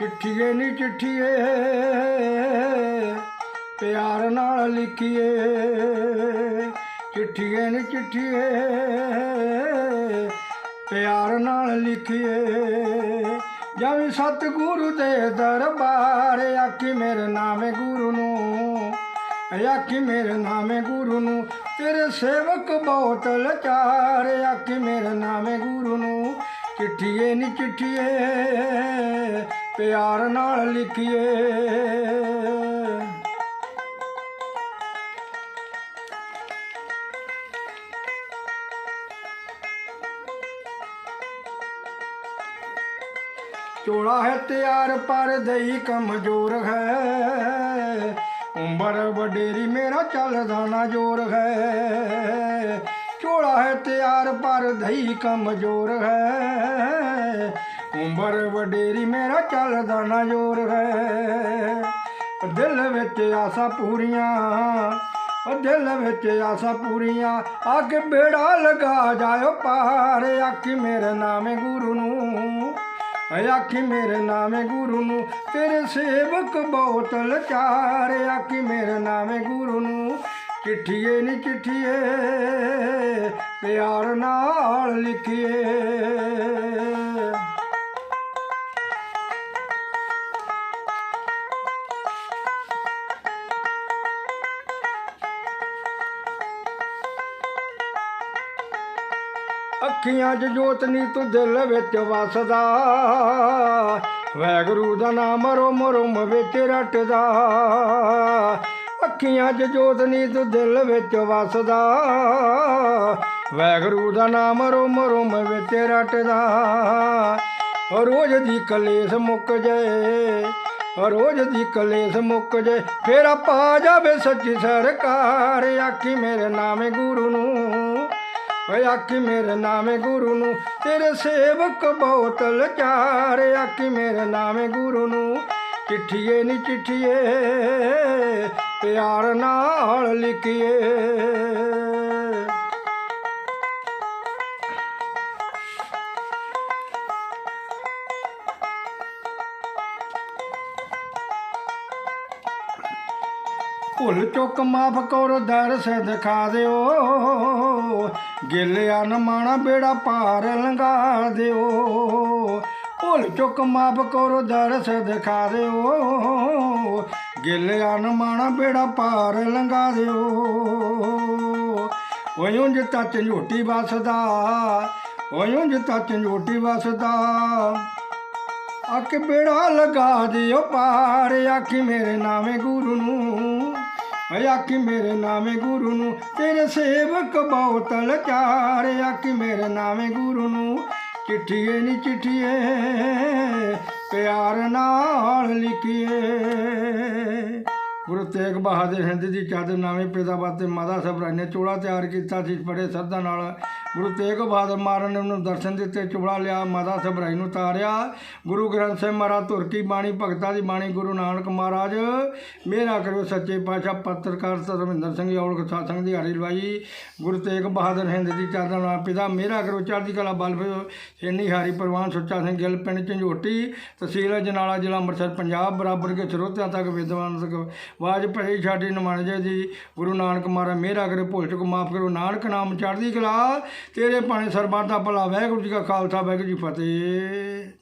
ਚਿੱਠੀਏ ਨੀ ਚਿੱਠੀਏ, ਪਿਆਰ ਨਾਲ ਲਿਖੀਏ। ਚਿੱਠੀਏ ਨੀ ਚਿੱਠੀਏ, ਪਿਆਰ ਨਾਲ ਲਿਖੀਏ। ਜਾਵੀ ਸਤਿਗੁਰੂ ਦੇ ਦਰਬਾਰ, ਆਖੀ ਮੇਰੇ ਨਾਮੇ ਗੁਰੂ ਨੂੰ, ਆਖੀ ਮੇਰੇ ਨਾਮੇ ਗੁਰੂ ਨੂੰ, ਤੇਰੇ ਸੇਵਕ ਬਹੁਤ ਲਾਚਾਰ ਆਖੀ ਮੇਰੇ ਨਾਮੇ ਗੁਰੂ ਨੂੰ। ਚਿੱਠੀਏ ਨੀ ਚਿੱਠੀਏ ਪਿਆਰ ਨਾਲ ਲਿਖੀਏ। ਚੋਲਾ ਹੈ ਤਿਆਰ, ਪਰ ਦਈ ਕਮਜ਼ੋਰ ਹੈ। ਉਮਰ ਵਡੇਰੀ, ਮੇਰਾ ਚੱਲਦਾ ਨਾ ਜੋਰ ਹੈ। ਚੋਲਾ ਹੈ ਤਿਆਰ, ਪਰ ਦਈ ਕਮਜ਼ੋਰ ਹੈ। ਉਮਰ ਵਡੇਰੀ ਮੇਰਾ ਚੱਲਦਾ ਨਾ ਜੋਰ ਹੈ। ਦਿਲ ਵਿੱਚ ਆਸਾਂ ਪੂਰੀਆਂ, ਉਹ ਦਿਲ ਵਿੱਚ ਆਸਾਂ ਪੂਰੀਆਂ। ਅੱਗ ਬੇੜਾ ਲਗਾ ਜਾਇਓ ਪਾਰ ਆਖੀ ਮੇਰੇ ਨਾਮੇ ਗੁਰੂ ਨੂੰ। ਆਖੀ ਮੇਰੇ ਨਾਮੇ ਗੁਰੂ ਨੂੰ, ਤੇਰੇ ਸੇਵਕ ਬੋਤਲ ਲਾਚਾਰ ਆਖੀ ਮੇਰੇ ਨਾਮੇ ਗੁਰੂ ਨੂੰ। ਚਿੱਠੀਏ ਨੀ ਚਿੱਠੀਏ, ਪਿਆਰ ਨਾਲ ਲਿਖੀਏ। ਅੱਖੀਆਂ 'ਚ ਜੋਤ ਨੀ ਤੂੰ ਦਿਲ ਵਿੱਚ ਵਸਦਾ। ਵੈਗਰੂ ਦਾ ਨਾਮ ਰੋਮ ਰੋਮ ਵਿੱਚ ਰਟਦਾ। ਅੱਖੀਆਂ 'ਚ ਜੋਤ ਨੀ ਤੂੰ ਦਿਲ ਵਿੱਚ ਵਸਦਾ। ਵੈਗਰੂ ਦਾ ਨਾਮ ਰੋਮ ਰੋਮ ਵਿੱਚ ਰਟਦਾ। ਰੋਜ਼ ਦੀ ਕਲੇਸ਼ ਮੁੱਕ ਜਾਏ ਰੋਜ਼ ਦੀ ਕਲੇਸ਼ ਮੁੱਕ ਜਾਏ ਫੇਰ ਆਪਾ ਜਾਵੇ ਸੱਚੀ ਸਰਕਾਰ, ਆਖੀ ਮੇਰੇ ਨਾਮ ਗੁਰੂ ਨੂੰ। ਆਖੀ ਮੇਰੇ ਨਾਮੇ ਗੁਰੂ ਨੂੰ, ਤੇਰੇ ਸੇਵਕ ਬਹੁਤ ਲਾਚਾਰ ਆਖੀ ਮੇਰੇ ਨਾਮੇ ਗੁਰੂ ਨੂੰ, ਚਿੱਠੀਏ ਨੀ ਚਿੱਠੀਏ, ਪਿਆਰ ਨਾਲ ਲਿਖੀਏ। ਭੁੱਲ ਚੁੱਕ ਮਾਫ ਕਰੋ, ਦਰਸ ਦਿਖਾ ਦਿਓ। ਗਿਲਿਆ ਨ ਮਾਣਾ ਬੇੜਾ ਪਾਰ ਲੰਘਾ ਦਿਓ। ਭੁੱਲ ਚੁੱਕ ਮਾਫ ਕਰੋ, ਦਰਸ ਦਿਖਾ ਦਿਓ। ਗਿਲਿਆ ਨ ਮਾਣਾ ਬੇੜਾ ਪਾਰ ਲੰਘਾ ਦਿਓ। ਓਏ ਉਂਝ ਤਾਂ ਝੰਜੋਟੀ ਵਸਦਾ, ਓਏ ਉਂਝ ਤਾਂ ਝੰਜੋਟੀ ਵਸਦਾ। ਅੱਖ ਬੇੜਾ ਲਗਾ ਦਿਓ, ਪਾਰ ਆਖੀ ਮੇਰੇ ਨਾਮੇ ਗੁਰੂ ਨੂੰ। ਆਖੀ ਮੇਰੇ ਨਾਮੇ ਗੁਰੂ ਨੂੰ, ਤੇਰੇ ਸੇਵਕ ਬਹੁਤ ਲਾਚਾਰ ਆਖੀ ਮੇਰੇ ਨਾਮੇ ਗੁਰੂ ਨੂੰ। ਚਿੱਠੀਏ ਨੀ ਚਿੱਠੀਏ, ਪਿਆਰ ਨਾਲ ਲਿਖੀਏ। ਗੁਰੂ ਤੇਗ ਬਹਾਦਰ ਹਿੰਦ ਦੀ ਚਾਦਰ ਨਾਵੇਂ ਪਿਤਾ ਬਾਤੇ ਮਾਤਾ ਸਭਰਾ ਨੇ ਚੋਲਾ ਤਿਆਰ ਕੀਤਾ ਸੀ, ਬੜੇ ਸਰਦਾ ਨਾਲ ਗੁਰੂ ਤੇਗ ਬਹਾਦਰ ਮਹਾਰਾਜ ਨੇ ਉਹਨੂੰ ਦਰਸ਼ਨ ਦਿੱਤੇ, ਚੋਲਾ ਲਿਆ ਮਾਤਾ ਸਭਰਾਈ ਨੂੰ ਤਾਰਿਆ। ਗੁਰੂ ਗ੍ਰੰਥ ਸਾਹਿਬ ਮਹਾਰਾਜ ਤੁਰਕੀ ਬਾਣੀ, ਭਗਤਾਂ ਦੀ ਬਾਣੀ, ਗੁਰੂ ਨਾਨਕ ਮਹਾਰਾਜ। ਮੇਰਾ ਕਰੋ ਸੱਚੇ ਪਾਤਸ਼ਾਹ, ਪੱਤਰਕਾਰ ਧਰਮਿੰਦਰ ਸਿੰਘ ਔਲਖ ਸਾਥ ਦੀ ਹਾਰੀ ਲਵਾਈ। ਗੁਰੂ ਤੇਗ ਬਹਾਦਰ ਹਿੰਦ ਦੀ ਚਾਦਰ ਨਾਲ ਪਿਤਾ, ਮੇਰਾ ਕਰੋ ਚੜ੍ਹਦੀ ਕਲਾ ਬਲ ਫਿਰ ਇੰਨੀ ਹਾਰੀ ਪ੍ਰਵਾਨ ਸੁੱਚਾ ਸਿੰਘ ਗਿੱਲ, ਪਿੰਡ ਝੰਜੋਟੀ, ਤਹਿਸੀਲ ਜਨਾਲਾ, ਜ਼ਿਲ੍ਹਾ ਅੰਮ੍ਰਿਤਸਰ, ਪੰਜਾਬ, ਬਰਾਬਰ ਕੇ ਸਰੋਤਿਆਂ ਤੱਕ, ਵਿਦਵਾਨ ਤੱਕ ਵਾਜ ਭਈ ਛਾਡੀ ਨਮਾਨਜੇ ਦੀ ਗੁਰੂ ਨਾਨਕ ਮਹਾਰਾਜ ਮੇਰਾ ਕਰੇ ਭੁੱਲ ਚੁੱਕ, ਮਾਫ ਕਰੋ ਨਾਨਕ ਨਾਮ ਚੜ੍ਹਦੀ ਕਲਾ। ਤੇਰੇ ਪਾਣੀ ਸਰਬੱਤ ਦਾ ਭਲਾ, ਵਾਹਿਗੁਰੂ ਜੀ ਕਾ ਖਾਲਸਾ, ਵਾਹਿਗੁਰੂ ਜੀ ਫਤਿਹ।